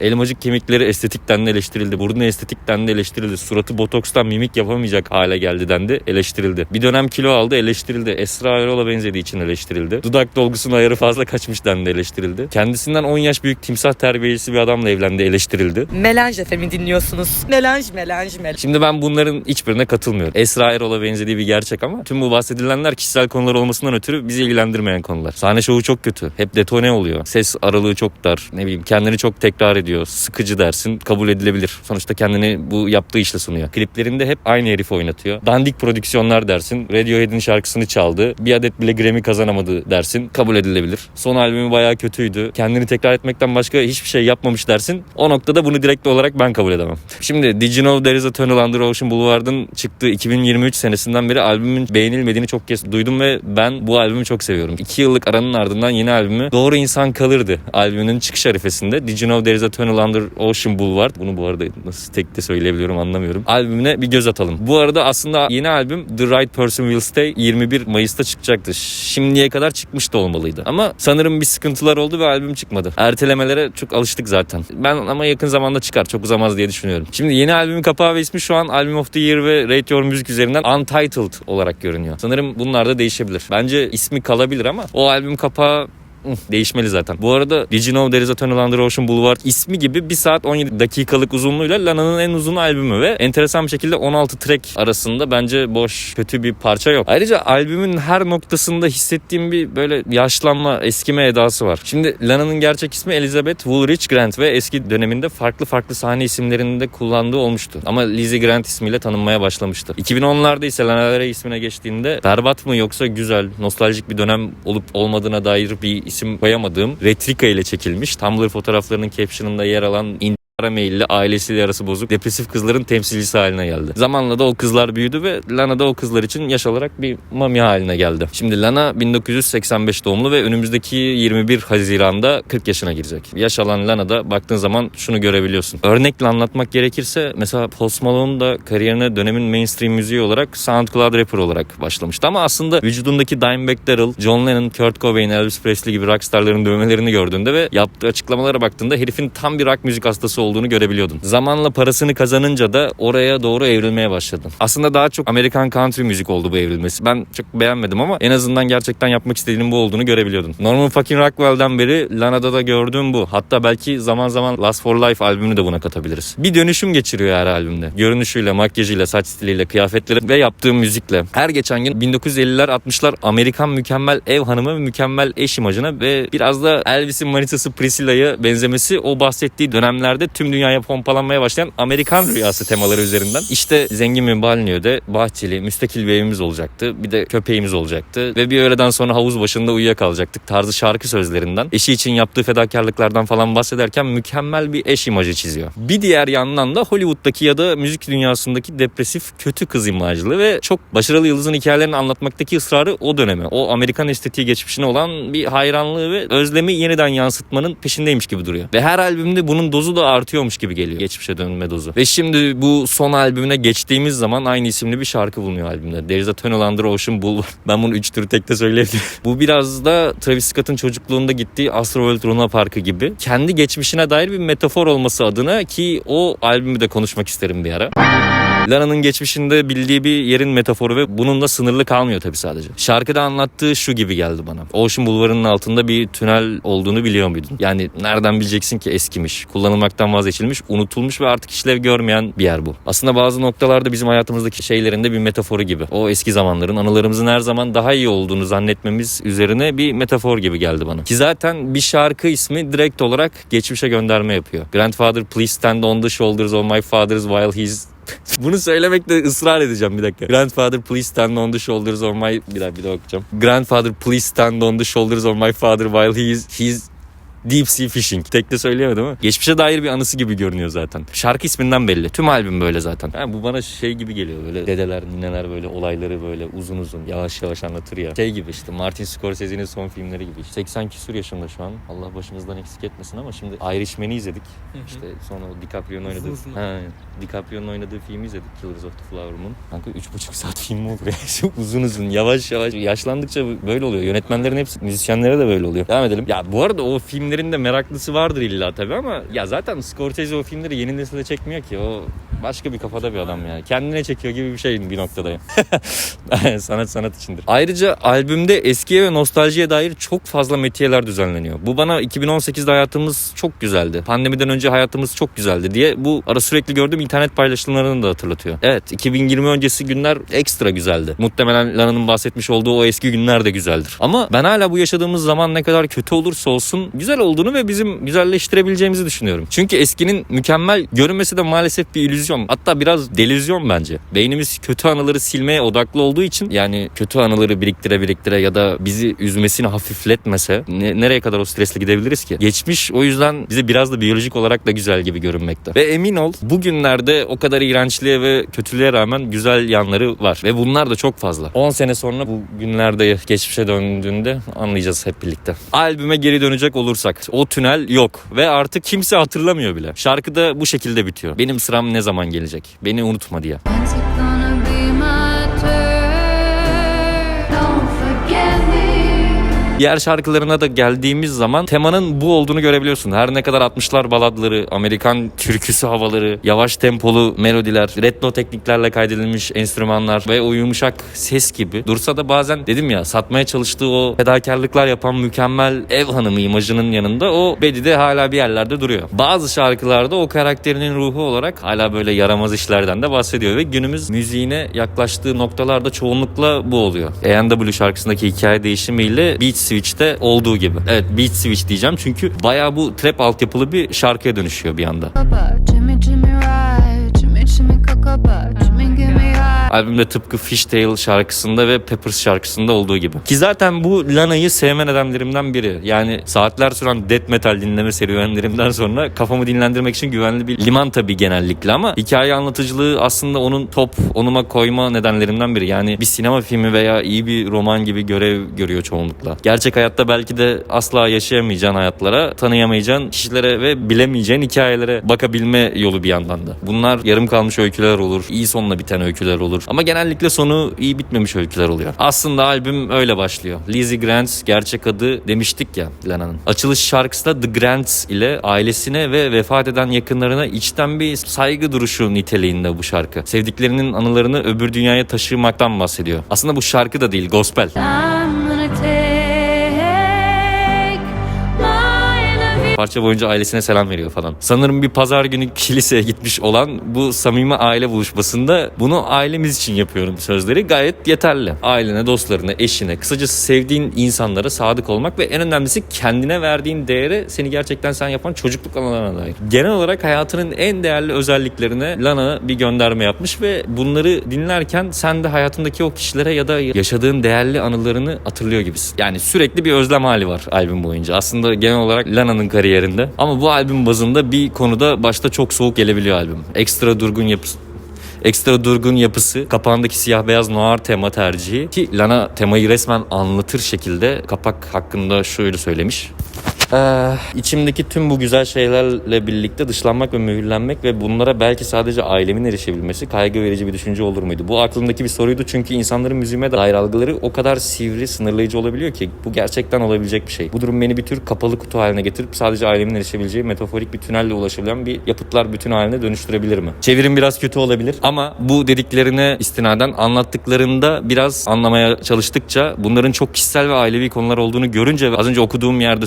Elmacık kemikleri estetikten de eleştirildi. Burnu estetikten de eleştirildi. Suratı botokstan mimik yapamayacak hale geldi dendi. Eleştirildi. Bir dönem kilo aldı eleştirildi. Esra Erol'a benzediği için eleştirildi. Dudak dolgusunun ayarı fazla kaçmış dendi eleştirildi. Kendisinden 10 yaş büyük timsah terbiyecisi bir adamla evlendi eleştirildi. Melanj efemi dinliyorsunuz. Melanj, melanj, melanj. Şimdi ben bunların hiçbirine katılmıyorum. Esra Erol'a benzediği bir gerçek ama tüm bu bahsedilenler kişisel konular olmasından ötürü bizi ilgilendirmeyen konular. Sahne şovu çok kötü. Hep detone oluyor. Ses aralığı çok dar. Ne bileyim kendini çok tekrar ediyor. Sıkıcı dersin kabul edilebilir. Sonuçta kendini bu yaptığı işle sunuyor. Kliplerinde hep aynı herifi oynatıyor. Dandik prodüksiyonlar dersin. Radiohead'in şarkısını çaldı. Bir adet bile Grammy kazanamadı dersin. Kabul edilebilir. Son albümü bayağı kötüydü. Kendini tekrar etmekten başka hiçbir şey yapmamış dersin. O noktada bunu direkt olarak ben kabul edemem. Şimdi Did You Know There Is A Tunnel Under Ocean Boulevard'ın çıktığı 2023 senesinden beri albümün beğenilmediğini çok kez duydum ve ben bu albümü çok seviyorum. 2 yıllık aranın ardından yeni albümü Doğru İnsan Kalırdı albümünün çıkış arifesinde Did You Know There Is A Tunnel Under Ocean Boulevard bunu bu arada nasıl tek de söyleyebiliyorum anlamıyorum. Albümüne bir göz atalım. Bu arada aslında yeni albüm The Right Person Will Stay 21 Mayıs'ta çıkacaktı. Şimdiye kadar çıkmış da olmalıydı. Ama sanırım bir sıkıntılar oldu ve albüm çıkmadı. Ertelemelere çok alıştık zaten. Ben ama yakın zamanda çıkar. Çok uzamaz diye düşünüyorum. Şimdi yeni albümün kapağı ve ismi şu an Album of the Year ve Rate Your Music üzerinden Untitled olarak görünüyor. Sanırım bunlar da değişebilir. Bence ismi kalabilir ama o albüm kapağı Değişmeli zaten. Bu arada Did You Know There Is A Tunnel Under Ocean Boulevard ismi gibi 1 saat 17 dakikalık uzunluğuyla Lana'nın en uzun albümü ve enteresan bir şekilde 16 track arasında bence boş kötü bir parça yok. Ayrıca albümün her noktasında hissettiğim bir böyle yaşlanma, eskime edası var. Şimdi Lana'nın gerçek ismi Elizabeth Woolrich Grant ve eski döneminde farklı farklı sahne isimlerinde kullandığı olmuştu. Ama Lizzie Grant ismiyle tanınmaya başlamıştı. 2010'larda ise Lana Del ismine geçtiğinde berbat mı yoksa güzel, nostaljik bir dönem olup olmadığına dair bir isim koyamadığım Retrika ile çekilmiş. Tumblr fotoğraflarının captionında yer alan intihara meyilli ailesiyle arası bozuk depresif kızların temsilcisi haline geldi. Zamanla da o kızlar büyüdü ve Lana da o kızlar için yaş olarak bir mami haline geldi. Şimdi Lana 1985 doğumlu ve önümüzdeki 21 Haziran'da 40 yaşına girecek. Yaş alan Lana'da baktığın zaman şunu görebiliyorsun. Örnekle anlatmak gerekirse mesela Post Malone da kariyerine dönemin mainstream müziği olarak SoundCloud rapper olarak başlamıştı. Ama aslında vücudundaki Dimebag Darrell, John Lennon, Kurt Cobain, Elvis Presley gibi rockstarların dövmelerini gördüğünde ve yaptığı açıklamalara baktığında herifin tam bir rock müzik hastası olduğunu görebiliyordun. Zamanla parasını kazanınca da oraya doğru evrilmeye başladın. Aslında daha çok Amerikan country müzik oldu bu evrilmesi. Ben çok beğenmedim ama en azından gerçekten yapmak istediğinin bu olduğunu görebiliyordun. Norman fucking Rockwell'den beri Lana'da da gördüğüm bu. Hatta belki zaman zaman Last for Life albümünü de buna katabiliriz. Bir dönüşüm geçiriyor her albümde. Görünüşüyle, makyajıyla, saç stiliyle, kıyafetleri ve yaptığı müzikle. Her geçen gün 1950'ler 60'lar Amerikan mükemmel ev hanımı ve mükemmel eş imajına ve biraz da Elvis'in manitası Priscilla'ya benzemesi o bahsettiği dönemlerde tüm dünyaya pompalanmaya başlayan Amerikan rüyası temaları üzerinden. İşte zengin bir Balneo'da bahçeli, müstakil bir evimiz olacaktı. Bir de köpeğimiz olacaktı. Ve bir öğleden sonra havuz başında uyuyakalacaktık tarzı şarkı sözlerinden. Eşi için yaptığı fedakarlıklardan falan bahsederken mükemmel bir eş imajı çiziyor. Bir diğer yandan da Hollywood'daki ya da müzik dünyasındaki depresif kötü kız imajlı ve çok başarılı yıldızın hikayelerini anlatmaktaki ısrarı o döneme, o Amerikan estetiği geçmişine olan bir hayranlığı ve özlemi yeniden yansıtmanın peşindeymiş gibi duruyor. Ve her albümde bunun dozu da artıyormuş gibi geliyor. Geçmişe dönme dozu. Ve şimdi bu son albümüne geçtiğimiz zaman aynı isimli bir şarkı bulunuyor albümde. There is a tunnel under ocean Boulevard. Ben bunu üç türü tekte söyleyebilirim. bu biraz da Travis Scott'ın çocukluğunda gittiği Astroworld Luna Parkı gibi. Kendi geçmişine dair bir metafor olması adına ki o albümü de konuşmak isterim bir ara. Lana'nın geçmişinde bildiği bir yerin metaforu ve bununla sınırlı kalmıyor tabii sadece. Şarkıda anlattığı şu gibi geldi bana. Ocean Bulvarı'nın altında bir tünel olduğunu biliyor muydun? Yani nereden bileceksin ki eskimiş, kullanılmaktan vazgeçilmiş, unutulmuş ve artık işlev görmeyen bir yer bu. Aslında bazı noktalarda bizim hayatımızdaki şeylerin de bir metaforu gibi. O eski zamanların anılarımızın her zaman daha iyi olduğunu zannetmemiz üzerine bir metafor gibi geldi bana. Ki zaten bir şarkı ismi direkt olarak geçmişe gönderme yapıyor. Grandfather please stand on the shoulders of my fathers while he's bunu söylemekte ısrar edeceğim bir dakika. Grandfather please stand on the shoulders of my... Bir dakika bir daha okuyacağım. Grandfather please stand on the shoulders of my father while he is... He Deep Sea Fishing. Tek de söyleyemedim ama. Geçmişe dair bir anısı gibi görünüyor zaten. Şarkı isminden belli. Tüm albüm böyle zaten. Yani bu bana şey gibi geliyor böyle. Dedeler, nineler böyle olayları böyle uzun uzun yavaş yavaş anlatır ya. Şey gibi işte Martin Scorsese'nin son filmleri gibi. İşte 80 küsur yaşında şu an. Allah başımızdan eksik etmesin ama şimdi Irishman'i izledik. İşte sonra DiCaprio'nun oynadığı... Ha, DiCaprio'nun oynadığı filmi izledik. Killers of the Flower Moon. Kanka 3,5 saat film olur ya? Çok uzun uzun yavaş yavaş yaşlandıkça böyle oluyor. Yönetmenlerin hepsi müzisyenlere de böyle oluyor. Devam edelim. Ya bu arada o film filmlerin de meraklısı vardır illa tabii ama ya zaten Scorsese o filmleri yeni nesilde çekmiyor ki. O başka bir kafada bir adam yani. Kendine çekiyor gibi bir şey bir noktada. sanat sanat içindir. Ayrıca albümde eskiye ve nostaljiye dair çok fazla metiyeler düzenleniyor. Bu bana 2018'de hayatımız çok güzeldi. Pandemiden önce hayatımız çok güzeldi diye bu ara sürekli gördüğüm internet paylaşımlarını da hatırlatıyor. Evet 2020 öncesi günler ekstra güzeldi. Muhtemelen Lana'nın bahsetmiş olduğu o eski günler de güzeldir. Ama ben hala bu yaşadığımız zaman ne kadar kötü olursa olsun güzel olduğunu ve bizim güzelleştirebileceğimizi düşünüyorum. Çünkü eskinin mükemmel görünmesi de maalesef bir illüzyon. Hatta biraz delüzyon bence. Beynimiz kötü anıları silmeye odaklı olduğu için yani kötü anıları biriktire biriktire ya da bizi üzmesini hafifletmese ne- nereye kadar o stresle gidebiliriz ki? Geçmiş o yüzden bize biraz da biyolojik olarak da güzel gibi görünmekte. Ve emin ol bugünlerde o kadar iğrençliğe ve kötülüğe rağmen güzel yanları var. Ve bunlar da çok fazla. 10 sene sonra bu günlerde geçmişe döndüğünde anlayacağız hep birlikte. Albüme geri dönecek olursak o tünel yok ve artık kimse hatırlamıyor bile. Şarkı da bu şekilde bitiyor. Benim sıram ne zaman gelecek? Beni unutma diye. When's Diğer şarkılarına da geldiğimiz zaman temanın bu olduğunu görebiliyorsun. Her ne kadar 60'lar baladları, Amerikan türküsü havaları, yavaş tempolu melodiler, retro tekniklerle kaydedilmiş enstrümanlar ve o yumuşak ses gibi dursa da bazen dedim ya satmaya çalıştığı o fedakarlıklar yapan mükemmel ev hanımı imajının yanında o Bedi de hala bir yerlerde duruyor. Bazı şarkılarda o karakterinin ruhu olarak hala böyle yaramaz işlerden de bahsediyor ve günümüz müziğine yaklaştığı noktalarda çoğunlukla bu oluyor. A&W şarkısındaki hikaye değişimiyle Beat Switch'te olduğu gibi. Evet Beat Switch diyeceğim çünkü bayağı bu trap altyapılı bir şarkıya dönüşüyor bir anda. Jimmy, Jimmy, ride. Jimmy, Jimmy, Albümde tıpkı Fishtail şarkısında ve Peppers şarkısında olduğu gibi. Ki zaten bu Lana'yı sevme nedenlerimden biri. Yani saatler süren death metal dinleme serüvenlerimden sonra kafamı dinlendirmek için güvenli bir liman tabii genellikle ama hikaye anlatıcılığı aslında onun top onuma koyma nedenlerimden biri. Yani bir sinema filmi veya iyi bir roman gibi görev görüyor çoğunlukla. Gerçek hayatta belki de asla yaşayamayacağın hayatlara, tanıyamayacağın kişilere ve bilemeyeceğin hikayelere bakabilme yolu bir yandan da. Bunlar yarım kalmış öyküler olur, iyi sonla biten öyküler olur. Ama genellikle sonu iyi bitmemiş öyküler oluyor. Aslında albüm öyle başlıyor. Lizzie Grant gerçek adı demiştik ya Lana'nın. Açılış şarkısı da The Grants ile ailesine ve vefat eden yakınlarına içten bir saygı duruşu niteliğinde bu şarkı. Sevdiklerinin anılarını öbür dünyaya taşımaktan bahsediyor. Aslında bu şarkı da değil, gospel. I'm gonna take Parça boyunca ailesine selam veriyor falan. Sanırım bir pazar günü kiliseye gitmiş olan bu samimi aile buluşmasında bunu ailemiz için yapıyorum sözleri gayet yeterli. Ailene, dostlarına, eşine, kısacası sevdiğin insanlara sadık olmak ve en önemlisi kendine verdiğin değere seni gerçekten sen yapan çocukluk anılarına dair. Genel olarak hayatının en değerli özelliklerine Lana bir gönderme yapmış ve bunları dinlerken sen de hayatındaki o kişilere ya da yaşadığın değerli anılarını hatırlıyor gibisin. Yani sürekli bir özlem hali var albüm boyunca. Aslında genel olarak Lana'nın kariyerinde. Ama bu albüm bazında bir konuda başta çok soğuk gelebiliyor albüm. Ekstra durgun yapısı Ekstra durgun yapısı, kapağındaki siyah beyaz noir tema tercihi ki Lana temayı resmen anlatır şekilde kapak hakkında şöyle söylemiş. Ee, içimdeki tüm bu güzel şeylerle birlikte dışlanmak ve mühürlenmek ve bunlara belki sadece ailemin erişebilmesi kaygı verici bir düşünce olur muydu? Bu aklımdaki bir soruydu çünkü insanların müziğime dair algıları o kadar sivri, sınırlayıcı olabiliyor ki bu gerçekten olabilecek bir şey. Bu durum beni bir tür kapalı kutu haline getirip sadece ailemin erişebileceği metaforik bir tünelle ulaşabilen bir yapıtlar bütün haline dönüştürebilir mi? Çevirim biraz kötü olabilir ama bu dediklerine istinaden anlattıklarında biraz anlamaya çalıştıkça bunların çok kişisel ve ailevi konular olduğunu görünce az önce okuduğum yerde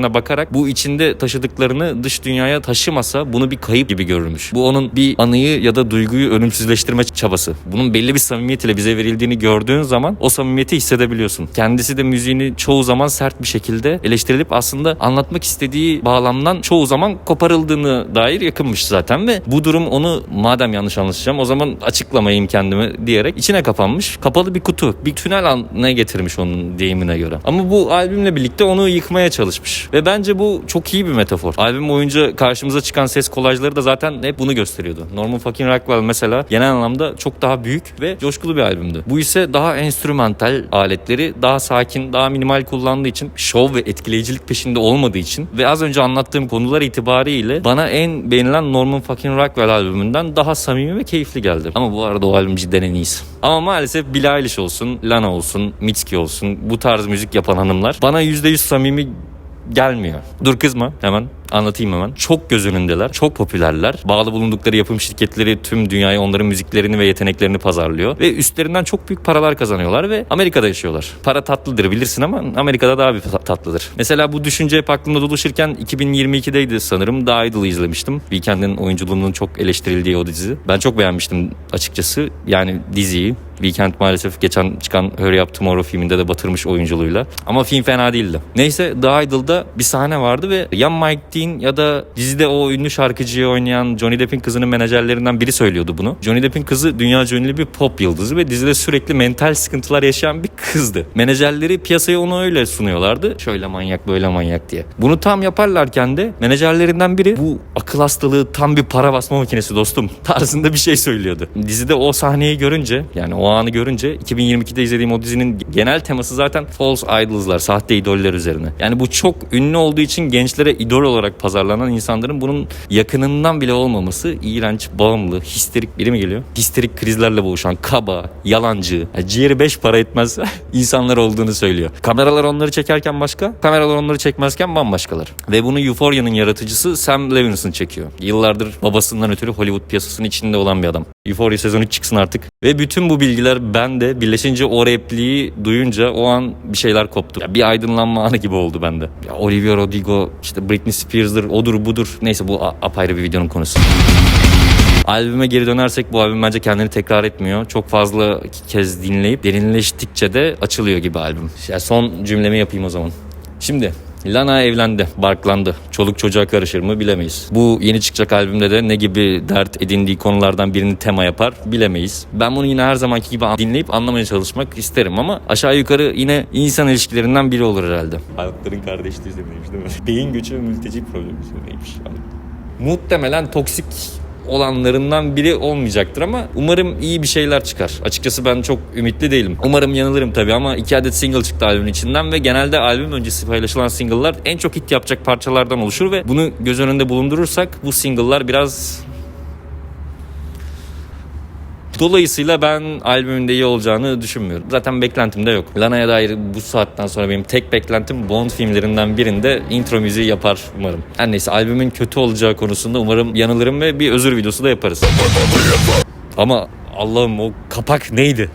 söylediklerine bakarak bu içinde taşıdıklarını dış dünyaya taşımasa bunu bir kayıp gibi görürmüş. Bu onun bir anıyı ya da duyguyu ölümsüzleştirme çabası. Bunun belli bir samimiyet ile bize verildiğini gördüğün zaman o samimiyeti hissedebiliyorsun. Kendisi de müziğini çoğu zaman sert bir şekilde eleştirilip aslında anlatmak istediği bağlamdan çoğu zaman koparıldığını dair yakınmış zaten ve bu durum onu madem yanlış anlaşacağım o zaman açıklamayayım kendimi diyerek içine kapanmış. Kapalı bir kutu, bir tünel haline getirmiş onun deyimine göre. Ama bu albümle birlikte onu yıkmaya çalışmış. Ve bence bu çok iyi bir metafor. Albüm boyunca karşımıza çıkan ses kolajları da zaten hep bunu gösteriyordu. Norman fucking Rockwell mesela genel anlamda çok daha büyük ve coşkulu bir albümdü. Bu ise daha enstrümantal aletleri daha sakin, daha minimal kullandığı için şov ve etkileyicilik peşinde olmadığı için ve az önce anlattığım konular itibariyle bana en beğenilen Norman fucking Rockwell albümünden daha samimi ve keyifli geldi. Ama bu arada o albüm cidden en iyisi. Ama maalesef Billie Eilish olsun, Lana olsun, Mitski olsun bu tarz müzik yapan hanımlar bana %100 samimi gelmiyor. Dur kızma hemen anlatayım hemen. Çok göz önündeler, çok popülerler. Bağlı bulundukları yapım şirketleri tüm dünyaya onların müziklerini ve yeteneklerini pazarlıyor. Ve üstlerinden çok büyük paralar kazanıyorlar ve Amerika'da yaşıyorlar. Para tatlıdır bilirsin ama Amerika'da daha bir ta- tatlıdır. Mesela bu düşünce hep aklımda dolaşırken 2022'deydi sanırım The Idol'ı izlemiştim. Weekend'in oyunculuğunun çok eleştirildiği o dizi. Ben çok beğenmiştim açıkçası. Yani diziyi. Weekend maalesef geçen çıkan Hurry Up Tomorrow filminde de batırmış oyunculuğuyla. Ama film fena değildi. Neyse The Idol'da bir sahne vardı ve ya Mike Dean ya da dizide o ünlü şarkıcıyı oynayan Johnny Depp'in kızının menajerlerinden biri söylüyordu bunu. Johnny Depp'in kızı dünya ünlü bir pop yıldızı ve dizide sürekli mental sıkıntılar yaşayan bir kızdı. Menajerleri piyasaya onu öyle sunuyorlardı. Şöyle manyak böyle manyak diye. Bunu tam yaparlarken de menajerlerinden biri bu akıl hastalığı tam bir para basma makinesi dostum tarzında bir şey söylüyordu. Dizide o sahneyi görünce yani o anı görünce 2022'de izlediğim o dizinin genel teması zaten false idols'lar, sahte idoller üzerine. Yani bu çok ünlü olduğu için gençlere idol olarak pazarlanan insanların bunun yakınından bile olmaması iğrenç, bağımlı, histerik biri mi geliyor? Histerik krizlerle boğuşan kaba, yalancı, yani ciğeri beş para etmez insanlar olduğunu söylüyor. Kameralar onları çekerken başka, kameralar onları çekmezken bambaşkalar. Ve bunu Euphoria'nın yaratıcısı Sam Levinson çekiyor. Yıllardır babasından ötürü Hollywood piyasasının içinde olan bir adam. Euphoria sezonu çıksın artık. Ve bütün bu bilgiler bende birleşince o repliği duyunca o an bir şeyler koptu. Ya bir aydınlanma anı gibi oldu bende. Ya Olivia Rodrigo, işte Britney Spears'dır, odur budur. Neyse bu apayrı bir videonun konusu. Albüme geri dönersek bu albüm bence kendini tekrar etmiyor. Çok fazla kez dinleyip derinleştikçe de açılıyor gibi albüm. Ya son cümlemi yapayım o zaman. Şimdi Lana evlendi, barklandı. Çoluk çocuğa karışır mı bilemeyiz. Bu yeni çıkacak albümde de ne gibi dert edindiği konulardan birini tema yapar bilemeyiz. Ben bunu yine her zamanki gibi dinleyip anlamaya çalışmak isterim ama aşağı yukarı yine insan ilişkilerinden biri olur herhalde. Halkların kardeşliği üzerineymiş değil mi? Beyin göçü ve mülteci problemi üzerineymiş. Muhtemelen toksik olanlarından biri olmayacaktır ama umarım iyi bir şeyler çıkar. Açıkçası ben çok ümitli değilim. Umarım yanılırım tabii ama iki adet single çıktı albümün içinden ve genelde albüm öncesi paylaşılan single'lar en çok hit yapacak parçalardan oluşur ve bunu göz önünde bulundurursak bu single'lar biraz Dolayısıyla ben albümün de iyi olacağını düşünmüyorum. Zaten beklentim de yok. Lana'ya dair bu saatten sonra benim tek beklentim Bond filmlerinden birinde intro müziği yapar umarım. Her neyse albümün kötü olacağı konusunda umarım yanılırım ve bir özür videosu da yaparız. Ama Allah'ım o kapak neydi?